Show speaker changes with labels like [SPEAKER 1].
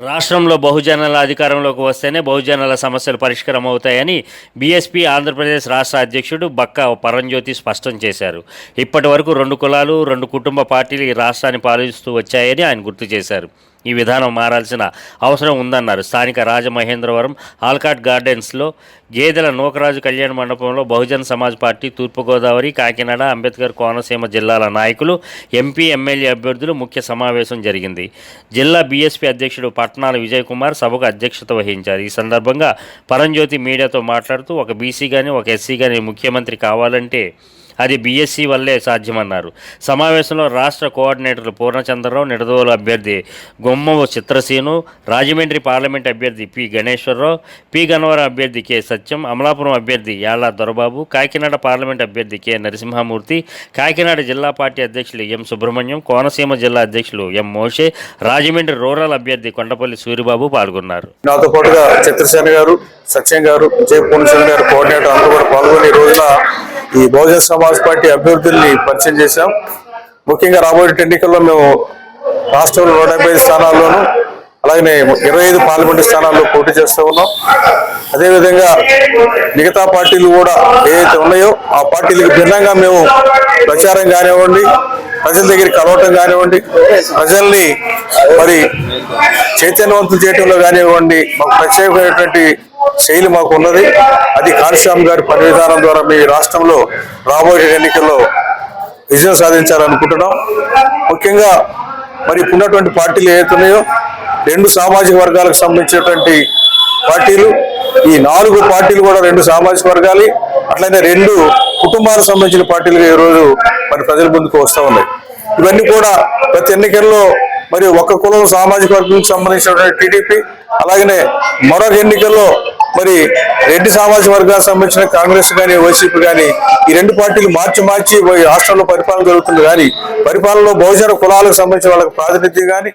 [SPEAKER 1] రాష్ట్రంలో బహుజనుల అధికారంలోకి వస్తేనే బహుజనుల సమస్యలు పరిష్కారం అవుతాయని బీఎస్పీ ఆంధ్రప్రదేశ్ రాష్ట్ర అధ్యక్షుడు బక్క పరంజ్యోతి స్పష్టం చేశారు. ఇప్పటి వరకు రెండు కులాలు రెండు కుటుంబ పార్టీలు ఈ రాష్ట్రాన్ని పాలిస్తూ వచ్చాయని ఆయన గుర్తు చేశారు. ఈ విధానం మారాల్సిన అవసరం ఉందన్నారు. స్థానిక రాజమహేంద్రవరం ఆల్కాట్ గార్డెన్స్లో గేదెల నూకరాజు కళ్యాణ మండపంలో బహుజన్ సమాజ్ పార్టీ తూర్పుగోదావరి కాకినాడ అంబేద్కర్ కోనసీమ జిల్లాల నాయకులు ఎంపీ ఎమ్మెల్యే అభ్యర్థులు ముఖ్య సమావేశం జరిగింది. జిల్లా బీఎస్పీ అధ్యక్షుడు పట్నాల విజయ్ కుమార్ సభకు అధ్యక్షత వహించారు. ఈ సందర్భంగా పరంజ్యోతి మీడియాతో మాట్లాడుతూ ఒక బీసీ కానీ ఒక ఎస్సీ కానీ ముఖ్యమంత్రి కావాలంటే అది బీఎస్సీ వల్లే సాధ్యమన్నారు. సమావేశంలో రాష్ట్ర కోఆర్డినేటర్లు పూర్ణచంద్రరావు నిడదవోలు అభ్యర్థి గుమ్మవ చిత్రసీను రాజమండ్రి పార్లమెంట్ అభ్యర్థి పి గణేశ్వరరావు పి గన్నవరం అభ్యర్థి కె సత్యం అమలాపురం అభ్యర్థి యాళ్ళ దొరబాబు కాకినాడ పార్లమెంట్ అభ్యర్థి కె నరసింహమూర్తి కాకినాడ జిల్లా పార్టీ అధ్యక్షులు ఎం సుబ్రహ్మణ్యం కోనసీమ జిల్లా అధ్యక్షులు ఎం మోషే రాజమండ్రి రూరల్ అభ్యర్థి కొండపల్లి సూరిబాబు పాల్గొన్నారు.
[SPEAKER 2] నాతో పాటుగా చిత్రసేన గారు సత్యం గారు జయ పూర్ణచంద్ర గారు కోఆర్డినేటర్ అందరూ కూడా పాల్గొని ఈ రోజున ఈ బహుజన సమాజ్ పార్టీ అభ్యర్థుల్ని పరిచయం చేశాం. ముఖ్యంగా రాబోయే ఎన్నికల్లో మేము రాష్ట్రంలో నూట డెబ్బై ఐదు స్థానాల్లోనూ అలాగే ఇరవై ఐదు పార్లమెంటు స్థానాల్లో పోటీ చేస్తూ ఉన్నాం. అదేవిధంగా మిగతా పార్టీలు కూడా ఏవైతే ఉన్నాయో ఆ పార్టీలకు భిన్నంగా మేము ప్రచారం కానివ్వండి ప్రజల దగ్గరికి కలవటం కానివ్వండి ప్రజల్ని మరి చైతన్యవంతులు చేయటంలో కానివ్వండి మాకు ప్రత్యేకమైనటువంటి శైలి మాకు ఉన్నది. అది కాళీస్వామి గారి పని విధానం ద్వారా మీ రాష్ట్రంలో రాబోయే ఎన్నికల్లో విజయం సాధించాలనుకుంటున్నాం. ముఖ్యంగా మరి ఇప్పుడున్నటువంటి పార్టీలు ఏవైతున్నాయో రెండు సామాజిక వర్గాలకు సంబంధించినటువంటి పార్టీలు ఈ నాలుగు పార్టీలు కూడా రెండు సామాజిక వర్గాలు. అట్లనే రెండు కుటుంబాలకు సంబంధించిన పార్టీలుగా ఈరోజు మరి ప్రజల ముందుకు వస్తూ ఉన్నాయి. ఇవన్నీ కూడా ప్రతి ఎన్నికల్లో మరి ఒక కులం సామాజిక వర్గానికి సంబంధించినటువంటి టీడీపీ అలాగనే మరొక ఎన్నికల్లో మరి రెడ్డి సామాజిక వర్గాలకు సంబంధించిన కాంగ్రెస్ కానీ వైసీపీ కానీ ఈ రెండు పార్టీలు మార్చి మార్చి రాష్ట్రంలో పరిపాలన జరుగుతుంది. కానీ పరిపాలనలో బహుజన కులాలకు సంబంధించిన వాళ్ళకి ప్రాతినిధ్యం కానీ